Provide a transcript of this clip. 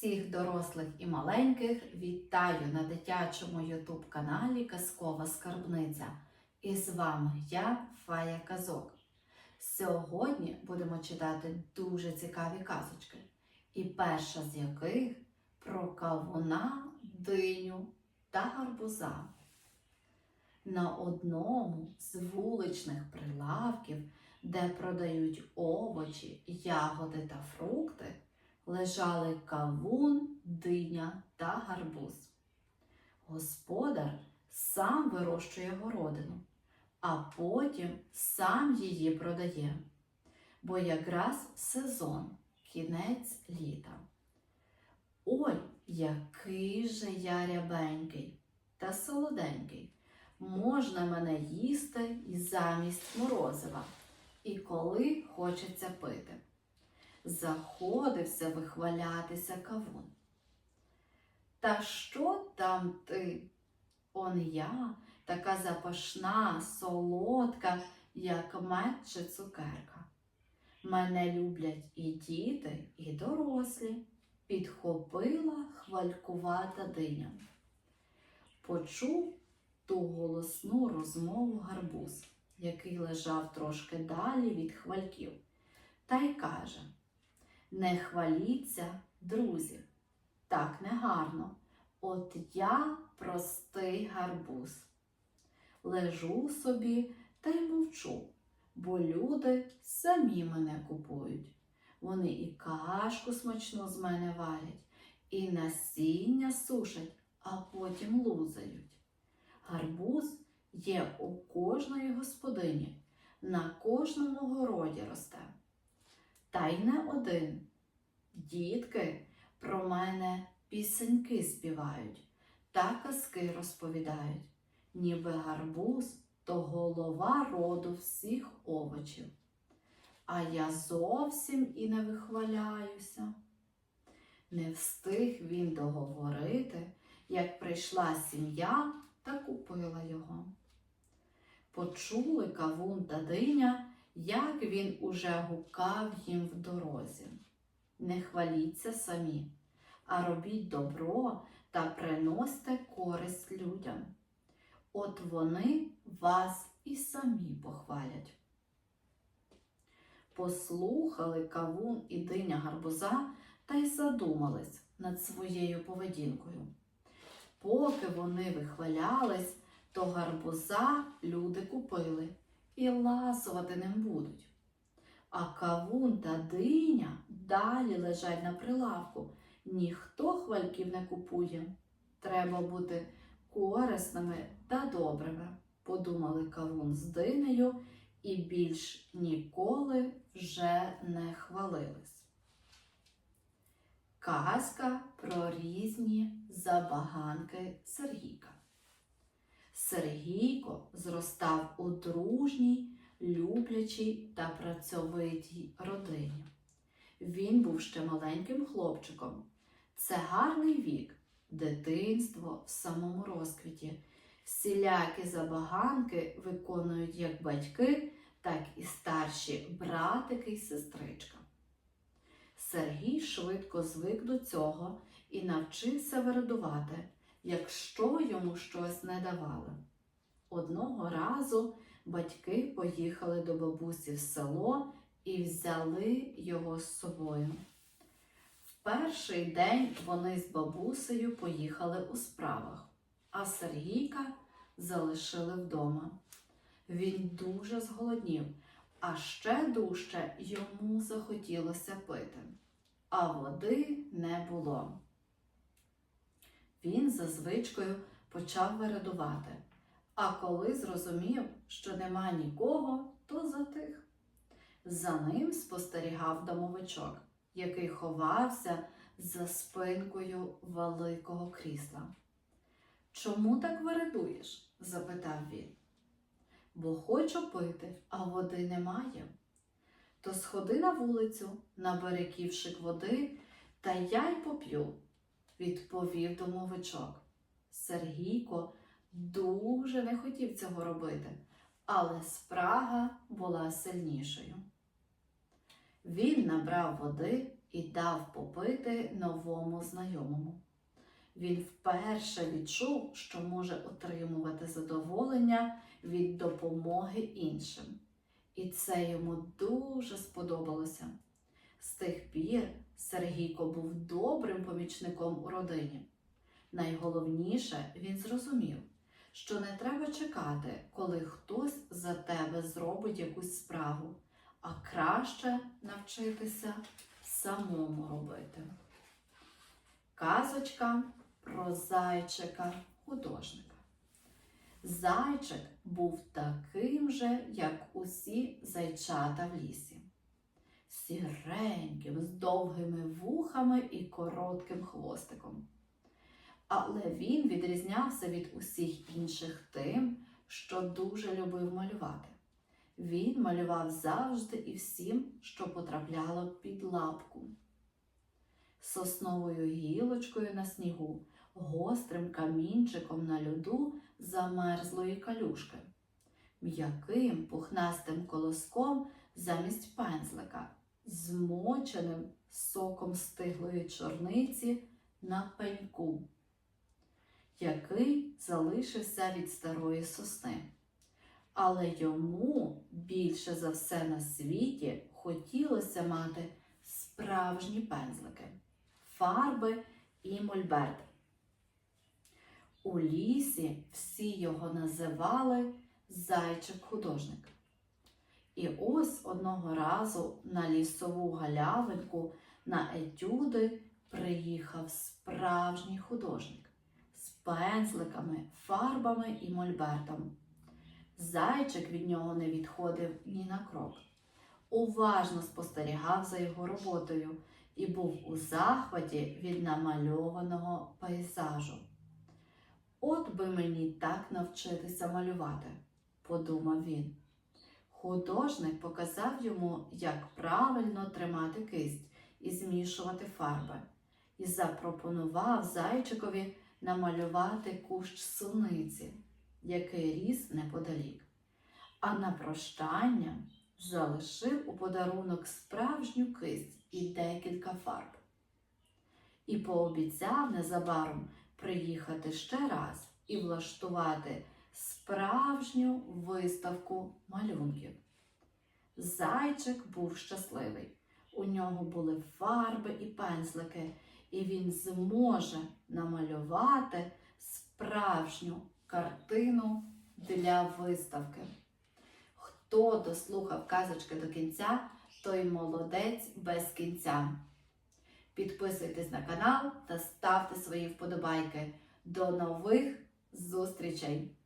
Всіх дорослих і маленьких вітаю на дитячому ютуб каналі Казкова Скарбниця. І з вами я, Фая Казок. Сьогодні будемо читати дуже цікаві казочки. І перша з яких про кавуна, диню та гарбуза. На одному з вуличних прилавків, де продають овочі, ягоди та фрукти, лежали кавун, диня та гарбуз. Господар сам вирощує городину, а потім сам її продає, бо якраз сезон, кінець літа. Ой, який же я рябенький та солоденький. Можна мене їсти і замість морозива, і коли хочеться пити заходився вихвалятися кавун. Та що там ти? Он я, така запашна, солодка, як мед чи цукерка. Мене люблять і діти, і дорослі, підхопила хвалькувата диня. Почув ту голосну розмову гарбуз, який лежав трошки далі від хвальків, та й каже не хваліться, друзі, так негарно. От я простий гарбуз. Лежу собі та й мовчу, бо люди самі мене купують. Вони і кашку смачну з мене варять, і насіння сушать, а потім лузають. Гарбуз є у кожної господині, на кожному городі росте. Та й не один. Дітки про мене пісеньки співають та казки розповідають, ніби гарбуз то голова роду всіх овочів. А я зовсім і не вихваляюся. Не встиг він договорити, як прийшла сім'я та купила його. Почули кавун та диня як він уже гукав їм в дорозі. Не хваліться самі, а робіть добро та приносьте користь людям. От вони вас і самі похвалять. Послухали кавун і диня гарбуза та й задумались над своєю поведінкою. Поки вони вихвалялись, то гарбуза люди купили і ласувати ним будуть. А кавун та диня далі лежать на прилавку. Ніхто хвальків не купує. Треба бути корисними та добрими, подумали кавун з динею і більш ніколи вже не хвалились. Казка про різні забаганки Сергійка. Сергійко зростав у дружній, люблячій та працьовитій родині. Він був ще маленьким хлопчиком. Це гарний вік, дитинство в самому розквіті. Всілякі забаганки виконують як батьки, так і старші братики й сестричка. Сергій швидко звик до цього і навчився вирадувати якщо йому щось не давали. Одного разу батьки поїхали до бабусі в село і взяли його з собою. В перший день вони з бабусею поїхали у справах, а Сергійка залишили вдома. Він дуже зголоднів, а ще дужче йому захотілося пити, а води не було. Він за звичкою почав вирадувати, а коли зрозумів, що нема нікого, то затих. За ним спостерігав домовичок, який ховався за спинкою великого крісла. Чому так вирадуєш? запитав він. Бо хочу пити, а води немає. То сходи на вулицю, набери ківшик води, та я й поп'ю відповів домовичок. Сергійко дуже не хотів цього робити, але спрага була сильнішою. Він набрав води, і дав попити новому знайомому. Він вперше відчув, що може отримувати задоволення від допомоги іншим. І це йому дуже сподобалося. З тих пір Сергійко був добрим помічником у родині. Найголовніше він зрозумів, що не треба чекати, коли хтось за тебе зробить якусь справу, а краще навчитися самому робити. Казочка про зайчика художника. Зайчик був таким же, як усі зайчата в лісі. Сіреньким, з довгими вухами і коротким хвостиком. Але він відрізнявся від усіх інших тим, що дуже любив малювати. Він малював завжди і всім, що потрапляло під лапку. Сосновою гілочкою на снігу, гострим камінчиком на льоду замерзлої калюшки, м'яким пухнастим колоском замість пензлика, змоченим соком стиглої чорниці на пеньку, який залишився від старої сосни. Але йому більше за все на світі хотілося мати справжні пензлики, фарби і мольберти. У лісі всі його називали зайчик-художник. І ось одного разу на лісову галявинку на етюди приїхав справжній художник з пензликами, фарбами і мольбертом. Зайчик від нього не відходив ні на крок. Уважно спостерігав за його роботою і був у захваті від намальованого пейзажу. От би мені так навчитися малювати, подумав він. Художник показав йому, як правильно тримати кисть і змішувати фарби, і запропонував зайчикові намалювати кущ суниці, який ріс неподалік. А на прощання залишив у подарунок справжню кисть і декілька фарб. І пообіцяв незабаром приїхати ще раз і влаштувати справжню виставку малюнків. Зайчик був щасливий. У нього були фарби і пензлики, і він зможе намалювати справжню картину для виставки. Хто дослухав казочки до кінця, той молодець без кінця. Підписуйтесь на канал та ставте свої вподобайки. До нових зустрічей!